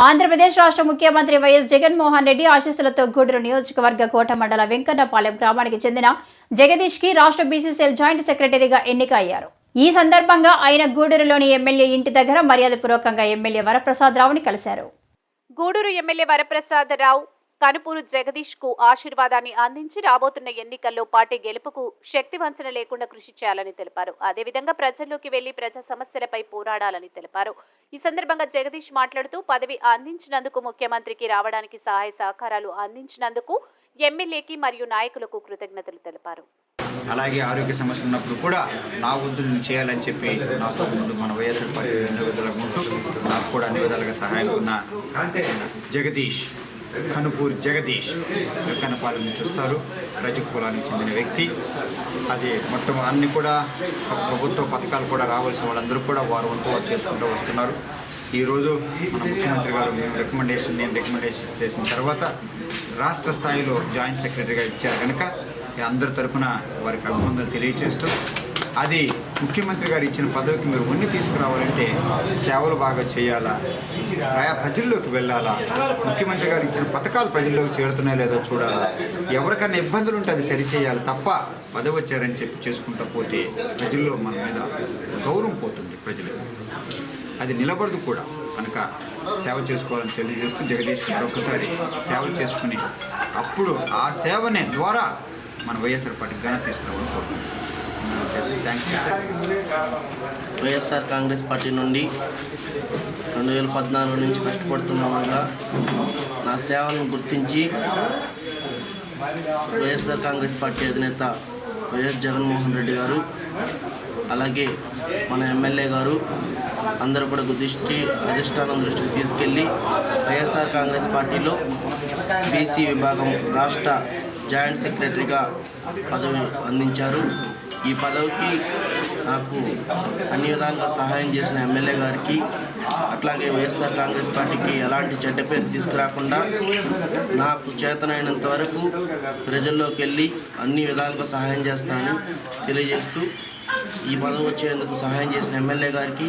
ఆంధ్రప్రదేశ్ రాష్ట్ర ముఖ్యమంత్రి వైఎస్ జగన్మోహన్ రెడ్డి ఆశీస్సులతో గూడూరు నియోజకవర్గ కోట మండల వెంకన్నపాలెం గ్రామానికి చెందిన జగదీష్కి రాష్ట్ర బీసీసీఎల్ జాయింట్ సెక్రటరీగా ఎన్నిక అయ్యారు ఈ సందర్భంగా ఆయన గూడూరులోని ఎమ్మెల్యే ఇంటి దగ్గర మర్యాదపూర్వకంగా ఎమ్మెల్యే వరప్రసాద్ రావుని కలిశారు. గూడూరు ఎమ్మెల్యే వరప్రసాదరావు కనుపూరు జగదీష్కు ఆశీర్వాదాన్ని అందించి రాబోతున్న ఎన్నికల్లో పార్టీ గెలుపుకు శక్తి వంచన లేకుండా కృషి చేయాలని తెలిపారు. అదేవిధంగా ప్రజల్లోకి వెళ్ళి ప్రజా సమస్యలపై పోరాడాలని తెలిపారు. ఈ సందర్భంగా జగదీష్ మాట్లాడుతూ పదవి అందించినందుకు ముఖ్యమంత్రికి రావడానికి సహాయ సహకారాలు అందించినందుకు ఎమ్మెల్యేకి మరియు నాయకులకు కృతజ్ఞతలు తెలిపారు. అలాగే ఆరోగ్య సమస్య ఉన్నప్పుడు కూడా నా వద్దు నేను చేయాలని చెప్పి నాతో ముందు మన వైఎస్ఆర్ పార్టీ అన్ని విధాలుగా ఉంటూ నాకు కూడా అన్ని విధాలుగా సహాయం ఉన్న జగదీష్. కనుపూరి జగదీష్ కనపాలని చూస్తారు. రజ కులానికి చెందిన వ్యక్తి. అది మొత్తం అన్ని కూడా ప్రభుత్వ పథకాలు కూడా రావాల్సిన వాళ్ళందరూ కూడా వారు వంతు చేసుకుంటూ వస్తున్నారు. ఈరోజు మన ముఖ్యమంత్రి గారు మేము రికమెండేషన్ నేను రికమెండేషన్ చేసిన తర్వాత రాష్ట్ర స్థాయిలో జాయింట్ సెక్రటరీగా ఇచ్చారు కనుక అందరి తరఫున వారికి అభినందనలు తెలియజేస్తూ అది ముఖ్యమంత్రి గారు ఇచ్చిన పదవికి మీరు ఉన్ని తీసుకురావాలంటే సేవలు బాగా చేయాలా? ప్రయా ప్రజల్లోకి వెళ్ళాలా? ముఖ్యమంత్రి గారు ఇచ్చిన పథకాలు ప్రజల్లోకి చేరుతున్నాయో లేదో చూడాలా? ఎవరికైనా ఇబ్బందులు ఉంటే అది సరిచేయాలి తప్ప పదవి వచ్చారని చెప్పి చేసుకుంటూ పోతే ప్రజల్లో మన మీద గౌరవం పోతుంది ప్రజలు అది నిలబడదు కూడా. కనుక సేవ చేసుకోవాలని తెలియజేస్తూ జగదీష్ మరొకసారి సేవ చేసుకుని అప్పుడు ఆ సేవనే ద్వారా మన వైఎస్ఆర్ పార్టీ ఘనత తీసుకురావాలని కోరుకుంటున్నాం. వైఎస్ఆర్ కాంగ్రెస్ పార్టీ నుండి రెండు వేల పద్నాలుగు నుంచి కష్టపడుతున్న వల్ల నా సేవలను గుర్తించి వైఎస్ఆర్ కాంగ్రెస్ పార్టీ అధినేత వైఎస్ జగన్మోహన్ రెడ్డి గారు అలాగే మన ఎమ్మెల్యే గారు అందరూ కూడా దృష్టి అధిష్టానం దృష్టికి తీసుకెళ్ళి వైఎస్ఆర్ కాంగ్రెస్ పార్టీలో బీసీ విభాగం రాష్ట్ర జాయింట్ సెక్రటరీగా పదవి అందించారు. ఈ పదవికి నాకు అన్ని విధాలుగా సహాయం చేసిన ఎమ్మెల్యే గారికి అట్లాగే వైఎస్ఆర్ కాంగ్రెస్ పార్టీకి ఎలాంటి చెడ్డ పేరు తీసుకురాకుండా నాకు చేతనైనంత వరకు ప్రజల్లోకి వెళ్ళి అన్ని విధాలుగా సహాయం చేస్తానని తెలియజేస్తూ ఈ పదవి వచ్చేందుకు సహాయం చేసిన ఎమ్మెల్యే గారికి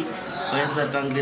వైఎస్ఆర్ కాంగ్రెస్